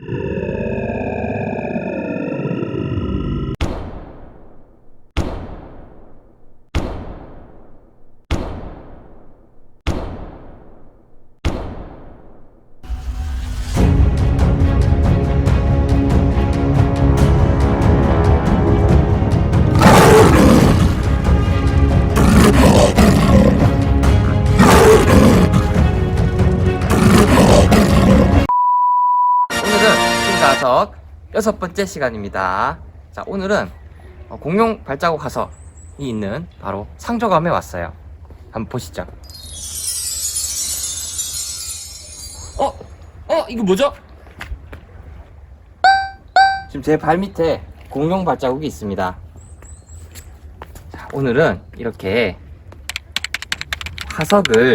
오 여섯 번째 시간입니다. 자, 오늘은 어, 공룡 발자국 화석이 있는 바로 상조감에 왔어요. 한번 보시죠. 어? 어? 이거 뭐죠? 지금 제 발 밑에 공룡 발자국이 있습니다. 자, 오늘은 이렇게 화석을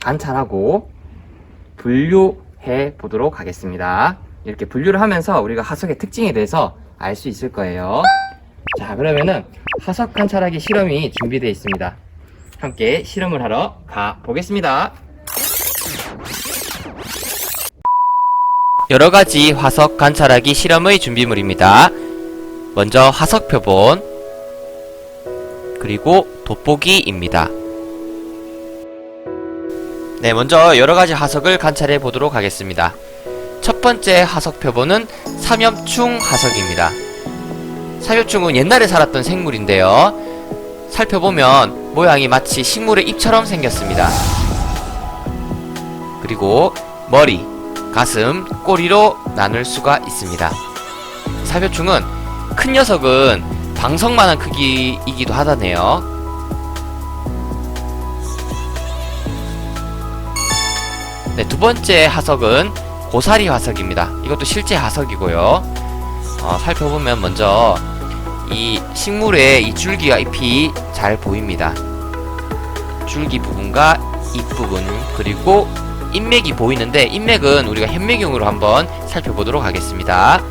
관찰하고 분류해 보도록 하겠습니다. 이렇게 분류를 하면서 우리가 화석의 특징에 대해서 알 수 있을 거예요. 자, 그러면은 화석 관찰하기 실험이 준비되어 있습니다. 함께 실험을 하러 가 보겠습니다. 여러 가지 화석 관찰하기 실험의 준비물입니다. 먼저 화석 표본, 그리고 돋보기입니다. 네, 먼저 여러 가지 화석을 관찰해 보도록 하겠습니다. 첫 번째 화석 표본은 삼엽충 화석입니다. 삼엽충은 옛날에 살았던 생물인데요. 살펴보면 모양이 마치 식물의 잎처럼 생겼습니다. 그리고 머리, 가슴, 꼬리로 나눌 수가 있습니다. 사료충은 큰 녀석은 방석만한 크기이기도 하다네요. 네, 두 번째 화석은 고사리 화석입니다. 이것도 실제 화석이고요. 어, 살펴보면 먼저 이 식물의 이 줄기와 잎이 잘 보입니다. 줄기 부분과 잎 부분 그리고 인맥이 보이는데 인맥은 우리가 현미경으로 한번 살펴보도록 하겠습니다.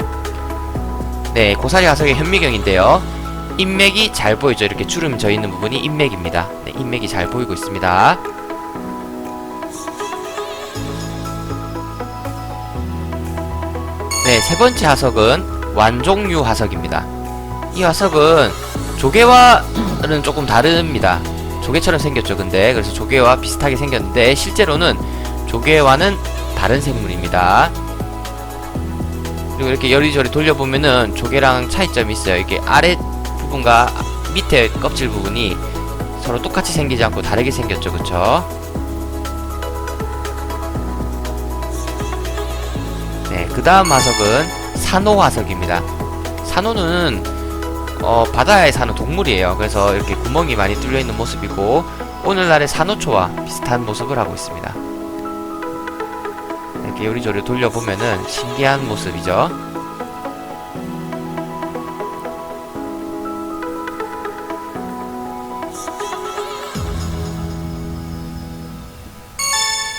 네, 고사리 화석의 현미경인데요. 인맥이 잘 보이죠. 이렇게 주름 져 있는 부분이 인맥입니다. 네, 인맥이 잘 보이고 있습니다. 네, 세 번째 화석은 완종류 화석입니다. 이 화석은 조개와는 조금 다릅니다. 조개처럼 생겼죠, 근데. 그래서 조개와 비슷하게 생겼는데, 실제로는 조개와는 다른 생물입니다. 그리고 이렇게 여리저리 돌려보면은 조개랑 차이점이 있어요. 이게 아래 부분과 밑에 껍질 부분이 서로 똑같이 생기지 않고 다르게 생겼죠, 그쵸? 그 다음 화석은 산호 화석입니다. 산호는 어, 바다에 사는 동물이에요. 그래서 이렇게 구멍이 많이 뚫려 있는 모습이고 오늘날의 산호초와 비슷한 모습을 하고 있습니다. 이렇게 요리조리 돌려보면은 신기한 모습이죠.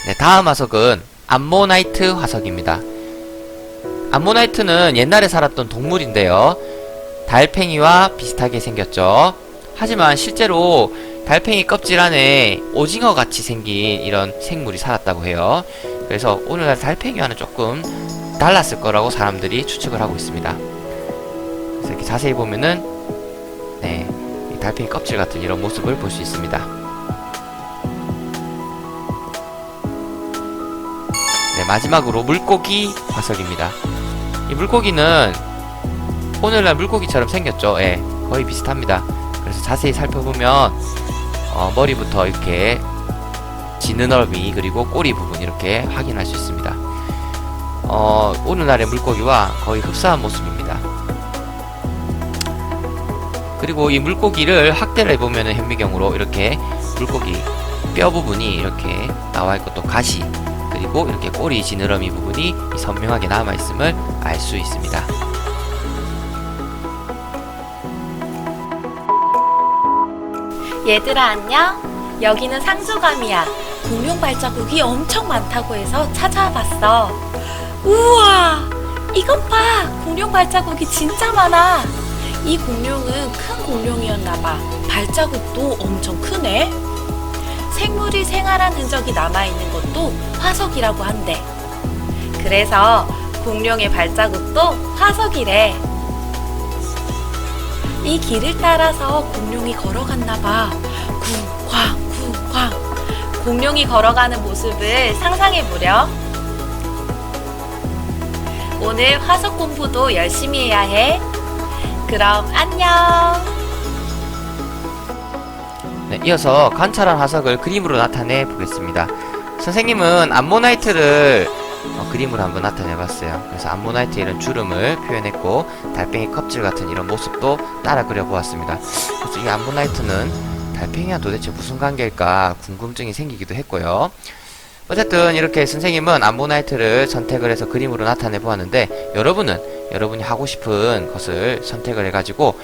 네, 다음 화석은 암모나이트 화석입니다. 암모나이트는 옛날에 살았던 동물인데요. 달팽이와 비슷하게 생겼죠. 하지만 실제로 달팽이 껍질 안에 오징어 같이 생긴 이런 생물이 살았다고 해요. 그래서 오늘날 달팽이와는 조금 달랐을 거라고 사람들이 추측을 하고 있습니다. 그래서 이렇게 자세히 보면은 네, 이 달팽이 껍질 같은 이런 모습을 볼 수 있습니다. 네, 마지막으로 물고기 화석입니다. 이 물고기는 오늘날 물고기처럼 생겼죠. 예, 거의 비슷합니다. 그래서 자세히 살펴보면 어, 머리부터 이렇게 지느러미 그리고 꼬리 부분 이렇게 확인할 수 있습니다. 어, 오늘날의 물고기와 거의 흡사한 모습입니다. 그리고 이 물고기를 확대를 해보면은 현미경으로 이렇게 물고기 뼈 부분이 이렇게 나와 있고 또 가시 그리고 이렇게 꼬리 지느러미 부분이 선명하게 남아 있음을 알 수 있습니다. 얘들아 안녕? 여기는 상조감이야. 공룡 발자국이 엄청 많다고 해서 찾아와 봤어. 우와! 이것 봐! 공룡 발자국이 진짜 많아. 이 공룡은 큰 공룡이었나 봐. 발자국도 엄청 크네. 생물이 생활한 흔적이 남아 있는 것도 화석이라고 한대. 그래서 공룡의 발자국도 화석이래. 이 길을 따라서 공룡이 걸어갔나봐. 쿵쾅, 쿵쾅. 공룡이 걸어가는 모습을 상상해보렴. 오늘 화석 공부도 열심히 해야 해. 그럼 안녕. 네, 이어서 관찰한 화석을 그림으로 나타내 보겠습니다. 선생님은 암모나이트를 어, 그림으로 한번 나타내 봤어요. 그래서 암모나이트 이런 주름을 표현했고 달팽이 껍질 같은 이런 모습도 따라 그려 보았습니다. 그래서 이 암모나이트는 달팽이와 도대체 무슨 관계일까 궁금증이 생기기도 했고요. 어쨌든 이렇게 선생님은 암모나이트를 선택을 해서 그림으로 나타내 보았는데 여러분은 여러분이 하고 싶은 것을 선택을 해가지고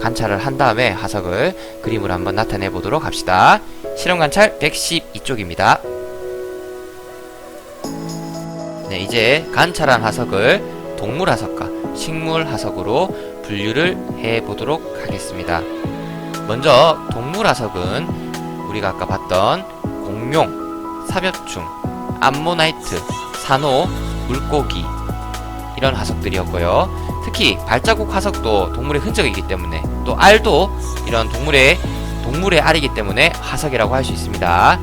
관찰을 한 다음에 화석을 그림으로 한번 나타내 보도록 합시다. 실험 관찰 112쪽입니다. 네, 이제 관찰한 화석을 동물 화석과 식물 화석으로 분류를 해 보도록 하겠습니다. 먼저 동물 화석은 우리가 아까 봤던 공룡, 사벽충, 암모나이트, 산호, 물고기 이런 화석들이었고요. 특히 발자국 화석도 동물의 흔적이기 때문에 또 알도 이런 동물의 동물의 알이기 때문에 화석이라고 할 수 있습니다.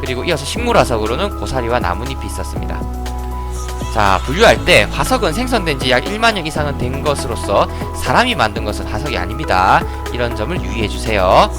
그리고 이어서 식물 화석으로는 고사리와 나뭇잎이 있었습니다. 자, 분류할 때 화석은 생성된 지 약 1만 년 이상은 된 것으로서 사람이 만든 것은 화석이 아닙니다. 이런 점을 유의해 주세요.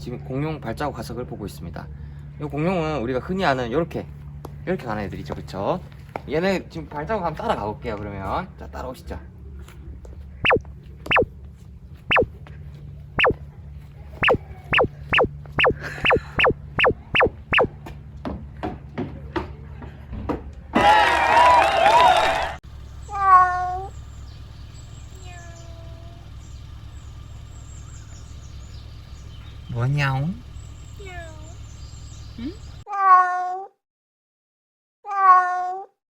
지금 공룡 발자국 화석을 보고 있습니다. 이 공룡은 우리가 흔히 아는 이렇게 이렇게 가는 애들이죠, 그렇죠? 얘네 지금 발자국 한번 따라가 볼게요. 그러면 자 따라오시죠. Maranhão